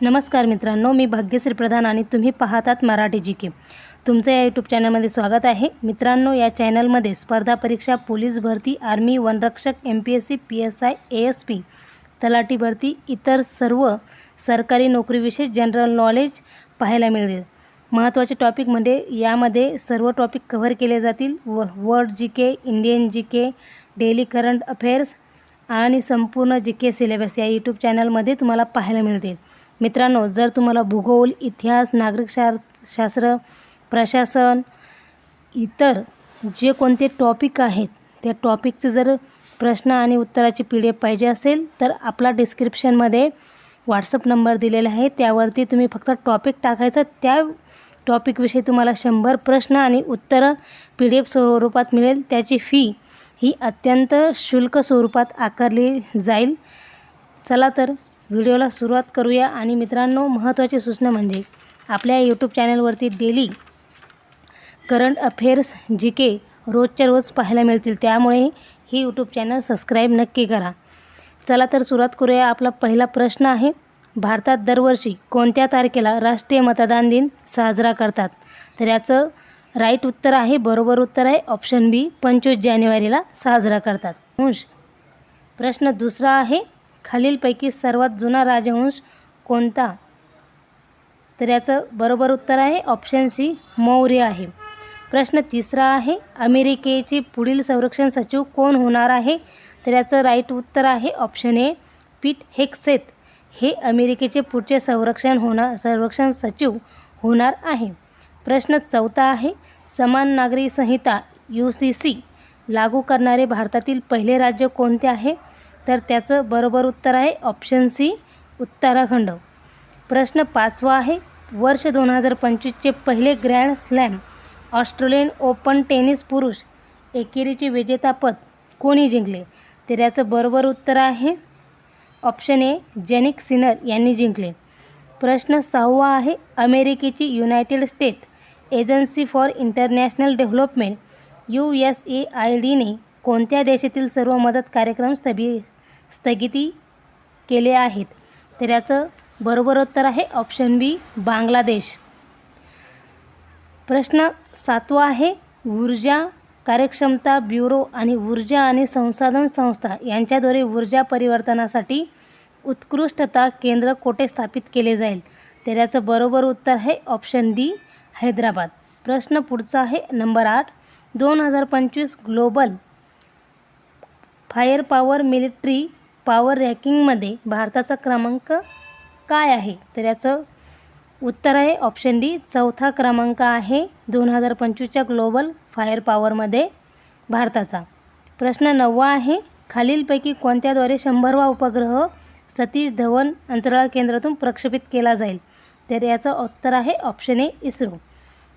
नमस्कार मित्रांनो मी भाग्यश्री प्रधान आणि तुम्ही पाहतात मराठी जी के. तुमचं या यूट्यूब चॅनलमध्ये स्वागत आहे. मित्रांनो या चॅनलमध्ये स्पर्धा परीक्षा पोलीस भरती आर्मी वनरक्षक M P S C P S I A S P तलाठी भरती इतर सर्व सरकारी नोकरीविषयी जनरल नॉलेज पाहायला मिळेल. महत्त्वाचे टॉपिक म्हणजे यामध्ये सर्व टॉपिक कव्हर केले जातील. व world G K Indian G K daily current affairs आणि संपूर्ण जी के सिलेबस या यूट्यूब चॅनलमध्ये तुम्हाला पाहायला मिळतील. मित्रांनो जर तुम्हाला भूगोल इतिहास नागरिक शा शास्त्र प्रशासन इतर जे कोणते टॉपिक आहेत त्या टॉपिकचं जर प्रश्न आणि उत्तराची पी डी एफ पाहिजे असेल तर आपला डिस्क्रिप्शनमध्ये व्हॉट्सअप नंबर दिलेला आहे. त्यावरती तुम्ही फक्त टॉपिक टाकायचं त्या टॉपिकविषयी तुम्हाला शंभर प्रश्न आणि उत्तरं पी डी एफ स्वरूपात मिळेल. त्याची फी ही अत्यंत शुल्क स्वरूपात आकारली जाईल. चला तर व्हिडिओला सुरुवात करूया आणि मित्रांनो महत्त्वाची सूचना म्हणजे आपल्या यूट्यूब चॅनलवरती daily current affairs G K रोजच्या रोज पाहायला मिळतील. त्यामुळे ही यूट्यूब चॅनल सबस्क्राईब नक्की करा. चला तर सुरुवात करूया. आपला पहिला प्रश्न आहे भारतात दरवर्षी कोणत्या तारखेला राष्ट्रीय मतदान दिन साजरा करतात? तर याचं राईट उत्तर आहे बरोबर उत्तर आहे ऑप्शन बी पंचवीस जानेवारीला साजरा करतात. वंश प्रश्न दुसरा आहे खालीलपैकी सर्वात जुना राजवंश कोणता? तर याचं बरोबर उत्तर आहे ऑप्शन सी मौर्य आहे. प्रश्न तिसरा आहे अमेरिकेचे पुढील संरक्षण सचिव कोण होणार आहे? तर याचं राईट उत्तर आहे ऑप्शन ए पीट हेक्सेत हे अमेरिकेचे पुढचे संरक्षण होणार संरक्षण सचिव होणार आहे. प्रश्न चौथा आहे समान नागरी संहिता यू सी सी लागू करणारे भारतातील पहिले राज्य कोणते आहे? तर त्याचं बरोबर उत्तर आहे ऑप्शन सी उत्तराखंड. प्रश्न पाचवा आहे. वर्ष दोन हजार पंचवीसचे पहिले grand slam Australian open tennis पुरुष एकेरीचे विजेतापद कोणी जिंकले? तर याचं बरोबर उत्तर आहे ऑप्शन ए जेनिक सिनर यांनी जिंकले. प्रश्न सहावा आहे. अमेरिकेची united state agency for international development U S A I डीने कोणत्या देशातील सर्व मदत कार्यक्रम स्थगित स्थगिती केले आहेत. तर याचं बरोबर उत्तर आहे ऑप्शन बी बांगलादेश. प्रश्न सातवा आहे ऊर्जा कार्यक्षमता ब्युरो आणि ऊर्जा आणि संसाधन संस्था यांच्याद्वारे ऊर्जा परिवर्तनासाठी उत्कृष्टता केंद्र कोठे स्थापित केले जाईल? तर याचं बरोबर उत्तर आहे ऑप्शन डी हैदराबाद. प्रश्न पुढचा आहे नंबर आठ. दोन हजार पंचवीस global fire power military power रँकिंगमध्ये भारताचा क्रमांक काय आहे? तर याचं उत्तर आहे ऑप्शन डी चौथा क्रमांक आहे दोन हजार पंचवीसच्या ग्लोबल फायर पॉवरमध्ये भारताचा. प्रश्न नववा आहे खालीलपैकी कोणत्याद्वारे शंभरवा उपग्रह सतीश धवन अंतराळ केंद्रातून प्रक्षेपित केला जाईल? तर याचं उत्तर आहे ऑप्शन ए इस्रो.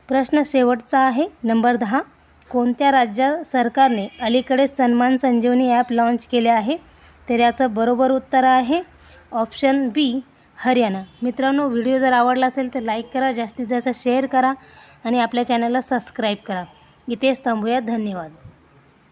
प्रश्न शेवटचा आहे नंबर दहा. कोणत्या राज्य सरकारने अलीकडे सन्मान संजीवनी ॲप लॉन्च केले आहे? तर याचं बरोबर उत्तर आहे. Option B Haryana. मित्रांनो व्हिडिओ जर आवडला असेल तर लाईक करा जास्तीत जास्त शेअर करा आणि आपल्या चॅनलला सबस्क्राईब करा. इथेच थांबूया. धन्यवाद.